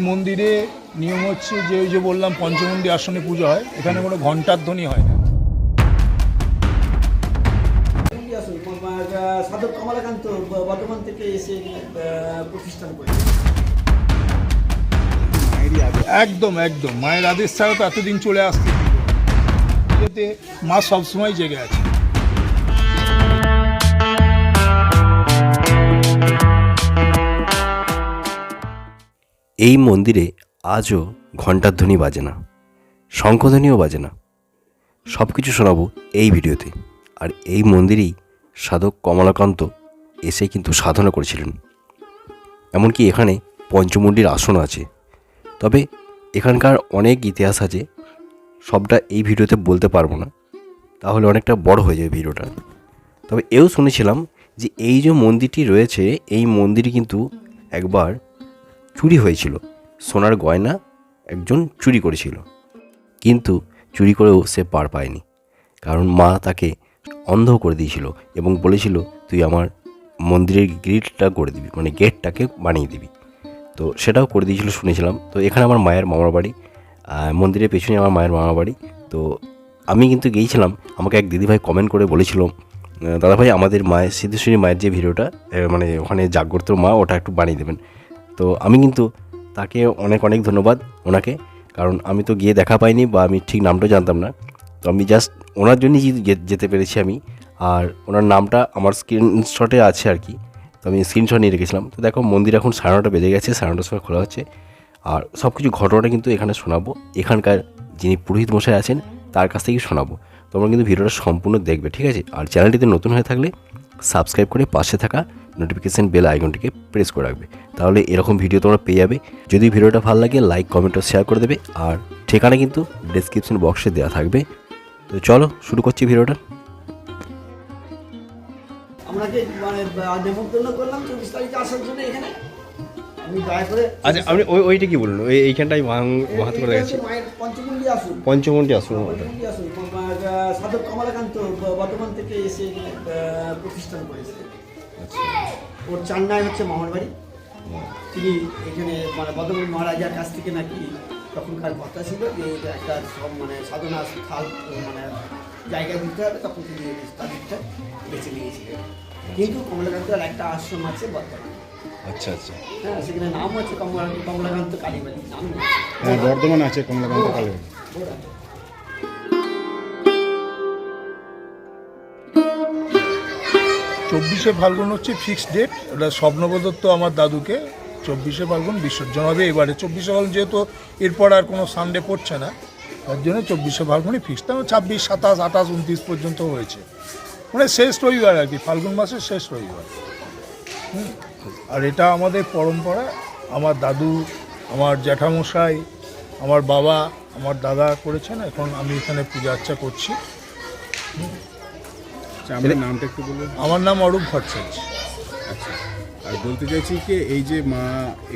মন্দিরে নিয়ম হচ্ছে যে ওই যে বললাম পঞ্চমন্ডি আসনে পুজো হয় এখানে কোনো ঘণ্টার ধ্বনি হয় না। সাধক কমলাকান্ত ব- থেকে এসে প্রতিষ্ঠান করে। একদম একদম। মায়ের আদেশ ছাড়া তো এতদিন চলে আসতে মা সবসময় জেগে আছে। এই মন্দিরে আজও ঘণ্টাধ্বনি বাজে না, শঙ্খধ্বনিও বাজে না। সব কিছু শোনাবো এই ভিডিওতে। আর এই মন্দিরেই সাধক কমলাকান্ত এসে কিন্তু সাধনা করেছিলেন। এমনকি এখানে পঞ্চমুণ্ডির আসন আছে। তবে এখানকার অনেক ইতিহাস আছে, সবটা এই ভিডিওতে বলতে পারব না। তাহলে অনেকটা বড় হয়ে যাবে ভিডিওটা। তবে এও শুনেছিলাম যে এই যে মন্দিরটি রয়েছে, এই মন্দির কিন্তু একবার চুরি হয়েছিল। সোনার গয়না একজন চুরি করেছিল। কিন্তু চুরি করেও সে পার পায়নি। কারণ মা তাকে অন্ধ করে দিয়েছিল এবং বলেছিল, তুই আমার মন্দিরের গ্রিলটা করে দিবি মানে গেটটাকে বানিয়ে দিবি। তো সেটাও করে দিয়েছিল, শুনেছিলাম। তো এখানে আমার মায়ের মামার বাড়ি মন্দিরের পেছনে আমার মায়ের মামার বাড়ি। তো আমি কিন্তু গিয়েছিলাম, আমাকে এক দিদিভাই কমেন্ট করে বলেছিল, দাদাভাই, আমাদের মায়ের সিদ্ধেশ্বরী মায়ের যে ভিডিওটা মানে ওখানে জাগ্রত মা, ওটা একটু বানিয়ে দেবেন। তো আমি কিন্তু তাকে অনেক অনেক ধন্যবাদ ওনাকে, কারণ আমি তো গিয়ে দেখা পাইনি বা আমি ঠিক নামটাও জানতাম না। তো আমি জাস্ট ওনার জন্যই যেতে পেরেছি আমি, আর ওনার নামটা আমার স্ক্রিনশটে আছে আর কি। তো আমি স্ক্রিনশট নিয়ে রেখেছিলাম। তো দেখো মন্দির এখন সাড়ে নটা বেজে গেছে, সাড়ে নটার সময় খোলা হচ্ছে। আর সব কিছু ঘটনাটা কিন্তু এখানে শোনাবো। এখানকার যিনি পুরোহিত মশাই আছেন, তার কাছ থেকেই শোনাবো। তোমরা কিন্তু ভিডিওটা সম্পূর্ণ দেখবে, ঠিক আছে? আর চ্যানেলটিতে নতুন হয়ে থাকলে সাবস্ক্রাইব করে পাশে থাকা। নোটিফিকেশান বেল আইকনটিকে প্রেস করে রাখবে। তাহলে এরকম ভিডিও তোমরা পেয়ে যাবে। যদি ভিডিওটা ভালো লাগে লাইক কমেন্ট ও শেয়ার করে দেবে। আর ঠিকানা কিন্তু ডিসক্রিপশন বক্সে দেওয়া থাকবে। তো চলো শুরু করছি ভিডিওটা। মানে নেমন্তন্ন করলাম চব্বিশ তারিখে আসার জন্য এখানে। আমি দয়া করে আচ্ছা আপনি ওই ওইটা কি বলুন? ওই এইখানটাই করে আসুন। সাধক কমলাকান্ত ব- বর্ধমান থেকে এসে প্রতিষ্ঠান করেছে। ওর চান্নায় হচ্ছে মামার বাড়ি তিনি এখানে মানে বর্ধমান মহারাজার কাছ থেকে নাকি তখনকার কথা ছিল যে এটা একটা সব মানে সাধনা স্থাল মানে জায়গা দিতে হবে তখন তিনি তারিখটা বেছে নিয়েছিলেন। কিন্তু কমলাকান্তের একটা আশ্রম আছে বর্তমানে আচ্ছা আচ্ছা। হ্যাঁ সেখানে নাম আছে কমলা কমলাকান্ত কালীবাড়ি। নাম। হ্যাঁ বর্ধমান আছে কমলাকান্ত কালী চব্বিশে ফাল্গুন হচ্ছে ফিক্সড ডেট ওটা স্বপ্নবদত্ত আমার দাদুকে চব্বিশে ফাল্গুন বিসর্জন হবে এবারে। চব্বিশে ফাল্গুন যেহেতু এরপর আর কোনো সানডে পড়ছে না, তার জন্য চব্বিশে ফাল্গুনই ফিক্সড তার ছাব্বিশ, সাতাশ, আঠাশ, উনত্রিশ পর্যন্ত হয়েছে। মানে শেষ রবিবার আর কি, ফাল্গুন মাসের শেষ রবিবার। আর এটা আমাদের পরম্পরা। আমার দাদু, আমার জ্যাঠামশাই, আমার বাবা, আমার দাদা করেছেন। এখন আমি এখানে পূজা আর্চা করছি আমার নাম অরূপ ভট্টাচার্য। আচ্ছা আর বলতে চাইছি কি এই যে মা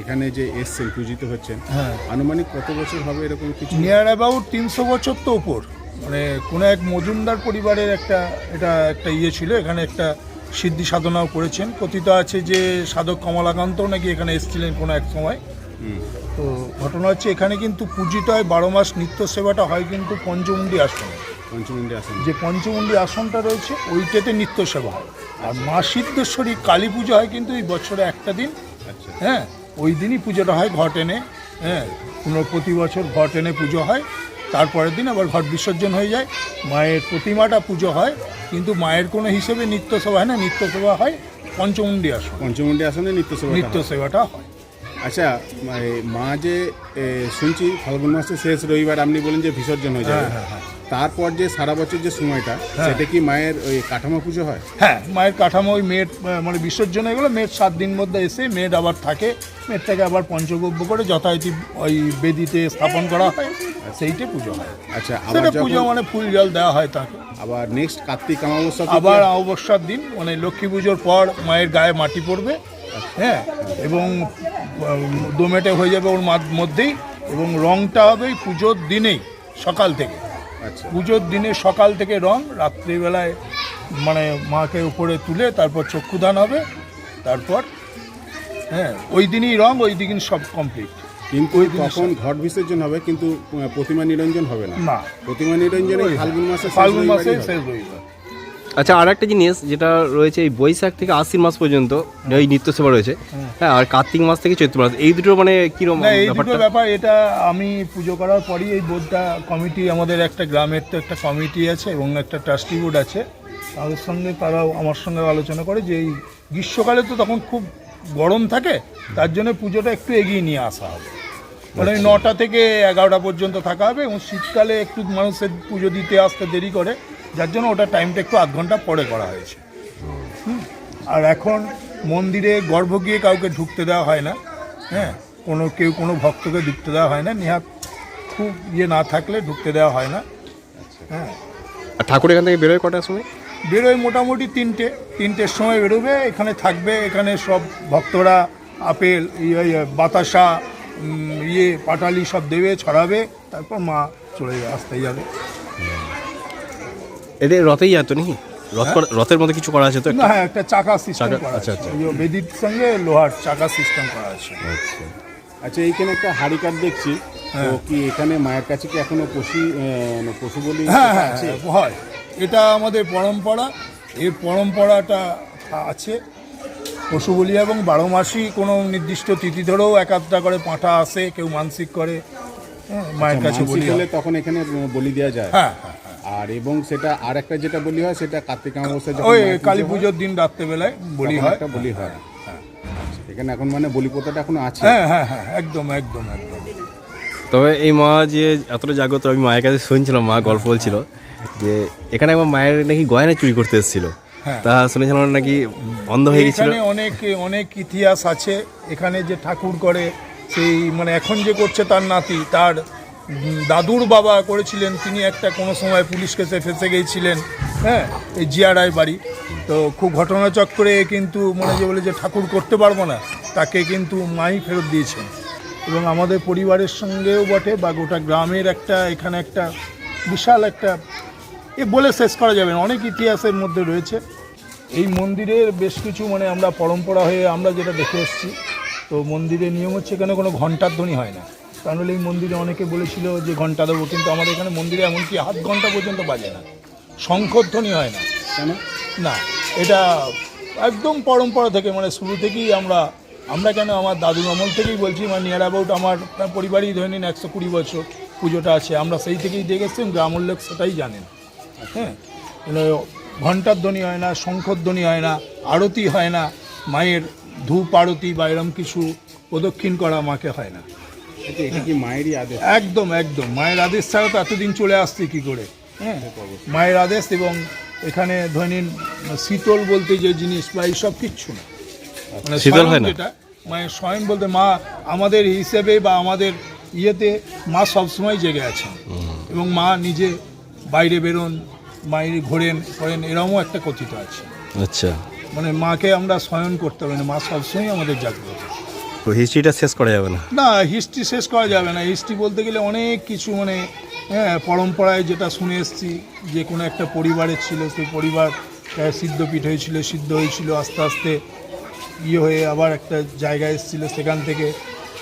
এখানে যে এসছেন পূজিত হচ্ছেন হ্যাঁ। আনুমানিক কত বছর হবে এরকম কিছু? নিয়ার অ্যাবাউট তিনশো বছর তো ওপর মানে কোনো এক মজুমদার পরিবারের একটা এটা একটা ইয়ে ছিল এখানে একটা সিদ্ধি সাধনাও করেছেন। কথিত আছে যে সাধক কমলাকান্ত নাকি এখানে এসেছিলেন কোনো এক সময়। তো ঘটনা হচ্ছে এখানে কিন্তু পূজিত হয় বারো মাস নিত্য সেবাটা হয় কিন্তু পঞ্চমুণ্ডে আসেন যে পঞ্চমুণ্ডি আসনটা রয়েছে ওইটাতে নিত্য সেবা হয়। আর মা সিদ্ধেশ্বরী কালী পুজো হয় কিন্তু এই বছরে একটা দিন। আচ্ছা। হ্যাঁ ওই দিনই পুজোটা হয় ঘট এনে। হ্যাঁ কোনো প্রতি বছর ঘট এনে পুজো হয়। তারপরের দিন আবার ঘট বিসর্জন হয়ে যায়। মায়ের প্রতিমাটা পুজো হয়। কিন্তু মায়ের কোনো হিসেবে নিত্য সেবা হয় না নিত্য সেবা হয় পঞ্চমুণ্ডি আসন। পঞ্চমুণ্ডে আসনে নিত্য সেবা নিত্য সেবাটা হয়। আচ্ছা মা যে শুনছি ফাল্গুন মাসের শেষ রবিবার আপনি বলেন যে বিসর্জন হয়ে যায় হ্যাঁ, হ্যাঁ, হ্যাঁ। তারপর যে সারা বছর যে সময়টা সেটা কি মায়ের ওই কাঠামো পুজো হয়? হ্যাঁ মায়ের কাঠামো ওই মেয়ের মানে বিসর্জন হয়ে গেলো মেয়ের সাত দিন মধ্যে এসে মেয়ের আবার থাকে। মেয়েরটাকে আবার পঞ্চগব্য করে যথারীতি ওই বেদিতে স্থাপন করা হয়। সেইটা পুজো হয়। আচ্ছা সেটা পুজো মানে ফুল জল দেওয়া হয় তাকে। আবার নেক্সট কার্তিক অমাবস্যা আবার অবস্যার দিন মানে লক্ষ্মী পুজোর পর মায়ের গায়ে মাটি পড়বে। হ্যাঁ এবং দোমেটে হয়ে যাবে ওর মধ্যেই এবং রংটা হবে পুজোর দিনেই সকাল থেকে। আচ্ছা পুজোর দিনে সকাল থেকে রং রাত্রিবেলায় মানে মাকে উপরে তুলে তারপর চক্ষুদান হবে তারপর হ্যাঁ ওই দিনই রং ওই দিন সব কমপ্লিট কিন্তু তখন ঘট বিসর্জন হবে কিন্তু প্রতিমা নিরঞ্জন হবে না। প্রতিমা নিরঞ্জন ফাল্গুন মাসে ফাল্গুন মাসে। শেষ রবিবার। আচ্ছা আর একটা জিনিস যেটা রয়েছে এই বৈশাখ থেকে আশ্বিন মাস পর্যন্ত এই নিত্য সেবা রয়েছে হ্যাঁ আর কার্তিক মাস থেকে চৈত্র মাস। এই দুটো মানে কীরকম এই দুটো ব্যাপার এটা আমি পুজো করার পরই এই বোর্ডটা কমিটি আমাদের একটা গ্রামের তো একটা কমিটি আছে এবং একটা ট্রাস্টি বোর্ড আছে। তাদের সঙ্গে তারাও আমার সঙ্গে আলোচনা করে যে এই গ্রীষ্মকালে তো তখন খুব গরম থাকে তার জন্য পুজোটা একটু এগিয়ে নিয়ে আসা হবে। মানে ওই নটা থেকে এগারোটা পর্যন্ত থাকা হবে এবং শীতকালে একটু মানুষের পুজো দিতে আসতে দেরি করে। যার জন্য ওটা টাইমটা একটু আধ ঘণ্টা পরে করা হয়েছে। আর এখন মন্দিরে গর্ভ গিয়ে কাউকে ঢুকতে দেওয়া হয় না। হ্যাঁ? কোনো কেউ কোনো ভক্তকে ঢুকতে দেওয়া হয় না। নেহাত খুব ইয়ে না থাকলে ঢুকতে দেওয়া হয় না। হ্যাঁ। আর ঠাকুর এখান থেকে বেরোয় কটার সময়? বেরোয় মোটামুটি তিনটে। তিনটের সময় বেরোবে এখানে থাকবে এখানে সব ভক্তরা আপেল ইয়ে ইয়ে, বাতাসা ইয়ে পাটালি সব দেবে ছড়াবে তারপর মা চলে যাবে আসতে যাবে। এদের রথেই যেত নাকি? রথ করা- রথের মধ্যে কিছু করা আছে তো না হ্যাঁ একটা চাকা সিস্টেম করা আচ্ছা, আছে। আচ্ছা। বেদির সঙ্গে লোহার চাকা সিস্টেম করা আছে। আচ্ছা। এইখানে একটা হাড়ি কাঠ দেখছি। তো হ্যাঁ। কি এখানে মায়ের কাছে কি এখনও পশু পশু বলি হ্যাঁ হ্যাঁ আছে হ্যাঁ, হয়। এটা আমাদের পরম্পরা। এই পরম্পরাটা আছে। পশু বলি এবং বারো মাসই কোনো নির্দিষ্ট তিথি ধরেও এক আধটা করে পাঁঠা আসে কেউ মানসিক করে। হ্যাঁ, মায়ের কাছে বলি তখন এখানে বলি দেওয়া যায়। হ্যাঁ হ্যাঁ। আর এবং সেটা আর একটা যেটা বলি হয় সেটা কার্তিক অমাবস্যা ওই কালী পুজোর দিন রাত্রেবেলায় বলি হয়। একটা বলি হয় এখানে এখন মানে বলি প্রথাটা এখনও আছে। হ্যাঁ হ্যাঁ হ্যাঁ একদম একদম একদম। তবে এই মা যে এতটা জাগ্রত আমি মায়ের কাছে শুনছিলাম মা গল্প বলছিল যে এখানে আমার মায়ের নাকি গয়না চুরি করতে এসেছিল। হ্যাঁ। তা শুনেছিলাম নাকি বন্ধ হয়ে গেছিল। অনেক অনেক ইতিহাস আছে। এখানে যে ঠাকুর করে সেই মানে এখন যে করছে তার নাতি তার দাদুর বাবা করেছিলেন, তিনি একটা কোনো সময় পুলিশ কেসে ফেসে গিয়েছিলেন হ্যাঁ এই জিয়ারায় বাড়ি। তো খুব ঘটনাচক্রে কিন্তু মনে যে বলে যে ঠাকুর করতে পারব না, তাকে কিন্তু মাই ফেরত দিয়েছেন। এবং আমাদের পরিবারের সঙ্গেও বটে, বা গোটা গ্রামের একটা, এখানে একটা বিশাল একটা, এ বলে শেষ করা যাবে অনেক ইতিহাসের মধ্যে রয়েছে। এই মন্দিরের বেশ কিছু মানে আমরা পরম্পরা হয়ে আমরা যেটা দেখে এসেছি, তো মন্দিরের নিয়ম হচ্ছে এখানে কোনো ঘণ্টার ধ্বনি হয় না। কারণ হলে এই মন্দিরে অনেকে বলেছিল যে ঘণ্টা দেবো কিন্তু আমাদের এখানে মন্দিরে এমনকি হাত ঘণ্টা পর্যন্ত বাজে না। শঙ্খধ্বনি হয় না। কেন? না এটা একদম পরম্পরা থেকে মানে শুরু থেকেই আমরা আমরা কেন আমার দাদুর আমল থেকেই বলছি মানে নিয়ার অ্যাবাউট আমার পরিবারই ধরে নিন একশো কুড়ি বছর পুজোটা আছে আমরা সেই থেকেই দেখে এসেছি গ্রামের লোক সেটাই জানেন হ্যাঁ ঘণ্টার ধ্বনি হয় না শঙ্খধ্বনি হয় না আরতি হয় না মায়ের ধূপ আরতি বা এরম কিছু প্রদক্ষিণ করা মাকে হয় না। এটা এটা কি মায়েরই আদেশ? একদম একদম। মায়ের আদেশ ছাড়া তো এতদিন চলে আসছে কি করে? হ্যাঁ? মায়ের আদেশ এবং এখানে ধরে নিন শীতল বলতে যে জিনিস বা এইসব কিচ্ছু না। মানে শীতল হয় না? মায়ের স্বয়ং বলতে মা আমাদের হিসেবে বা আমাদের ইয়েতে মা সবসময় জেগে আছেন। এবং মা নিজে বাইরে বেরোন বাইরে ঘোরেন করেন এরকমও একটা কথিত আছে। আচ্ছা। মানে মাকে আমরা শয়ন করতে হবে না মা সবসময় আমাদের জাগ্রত। তো হিস্ট্রিটা শেষ করা যাবে না। না হিস্ট্রি শেষ করা যাবে না। হিস্ট্রি বলতে গেলে অনেক কিছু মানে হ্যাঁ পরম্পরায় যেটা শুনে এসেছি যে কোনো একটা পরিবারের ছিল সেই পরিবার আহ, সিদ্ধপীঠ হয়েছিল সিদ্ধ হয়েছিল আস্তে আস্তে ইয়ে হয়ে আবার একটা জায়গায় এসেছিল সেখান থেকে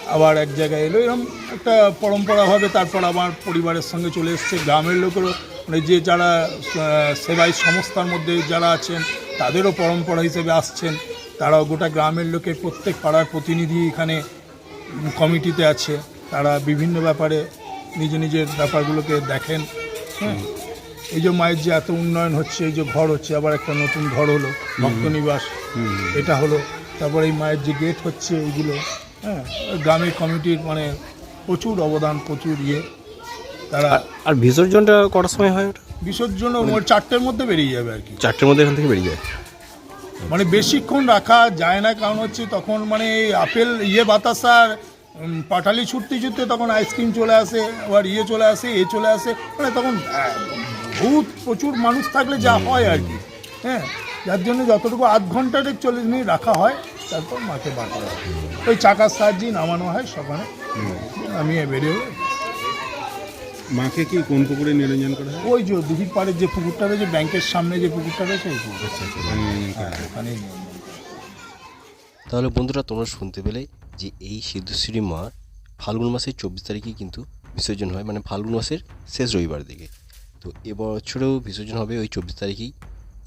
আবার এক জায়গায় এলো। এরকম একটা পরম্পরাভাবে তারপর আমার পরিবারের সঙ্গে চলে এসছে। গ্রামের লোকেরও মানে যে যারা সেবাই সংস্থার মধ্যে যারা আছেন তাদেরও পরম্পরা হিসেবে আসছেন। তারাও গোটা গ্রামের লোকের প্রত্যেক পাড়ার প্রতিনিধি এখানে কমিটিতে আছে। তারা বিভিন্ন ব্যাপারে নিজে নিজের ব্যাপারগুলোকে দেখেন। হ্যাঁ। এই যে মায়ের যে এত উন্নয়ন হচ্ছে এই যে ঘর হচ্ছে আবার একটা নতুন ঘর হলো ভক্তনিবাস। এটা হলো। তারপর এই মায়ের যে গেট হচ্ছে এইগুলো হ্যাঁ গ্রামের কমিটির মানে প্রচুর অবদান প্রচুর ইয়ে। তারা আর বিসর্জনটা কটার সময় হয় ওটা? বিসর্জন ওর চারটের মধ্যে বেরিয়ে যাবে আর কি। চারটের মধ্যে এখান থেকে বেরিয়ে যায়? মানে বেশিক্ষণ রাখা যায় না কারণ হচ্ছে তখন মানে আপেল ইয়ে বাতাসার পাটালি ছুটতে ছুটতে তখন আইসক্রিম চলে আসে আবার ইয়ে চলে আসে এ চলে আসে। মানে তখন বহুত প্রচুর মানুষ থাকলে যা হয় আর কি। হ্যাঁ যার জন্য যতটুকু আধ ঘণ্টার চল্লিশ মিনিট রাখা হয় তারপর মাকে বার করা হয়। ওই চাকার সাহায্যেই নামানো হয় সকালে। আমি বেরিয়ে মাকে কি কোন পুকুরে নিরঞ্জন করা হয়? ওই যে দিঘির পাড়ের যে পুকুরটা রয়েছে ব্যাংকের সামনে যে পুকুরটা রয়েছে ওই পুকুর। হ্যাঁ তাহলে বন্ধুরা তোমরা শুনতে পেলে যে এই সিদ্ধশ্রী মা ফাল্গুন মাসের চব্বিশ তারিখেই কিন্তু বিসর্জন হয় মানে ফাল্গুন মাসের শেষ রবিবার দিকে। তো এবছরেও বিসর্জন হবে ওই চব্বিশ তারিখেই।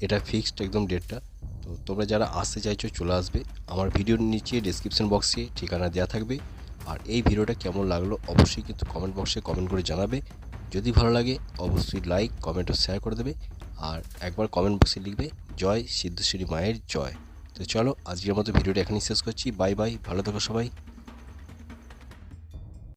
এটা ফিক্সড একদম ডেটটা তো তোমরা যারা আসতে চাইছো চলে আসবে। আমার ভিডিওর নিচে ডিসক্রিপশন বক্সে ঠিকানা দেওয়া থাকবে। আর এই ভিডিওটা কেমন লাগল অবশ্যই কিন্তু কমেন্ট বক্সে কমেন্ট করে জানাবে। যদি ভালো লাগে, অবশ্যই লাইক কমেন্ট ও শেয়ার করে দেবে। আর একবার কমেন্ট বক্সে লিখবে, জয় সিদ্ধশ্রী মায়ের জয়। তো চলো, আজকের মতো ভিডিওটা এখানেই শেষ করছি। বাই বাই ভালো থাকো সবাই।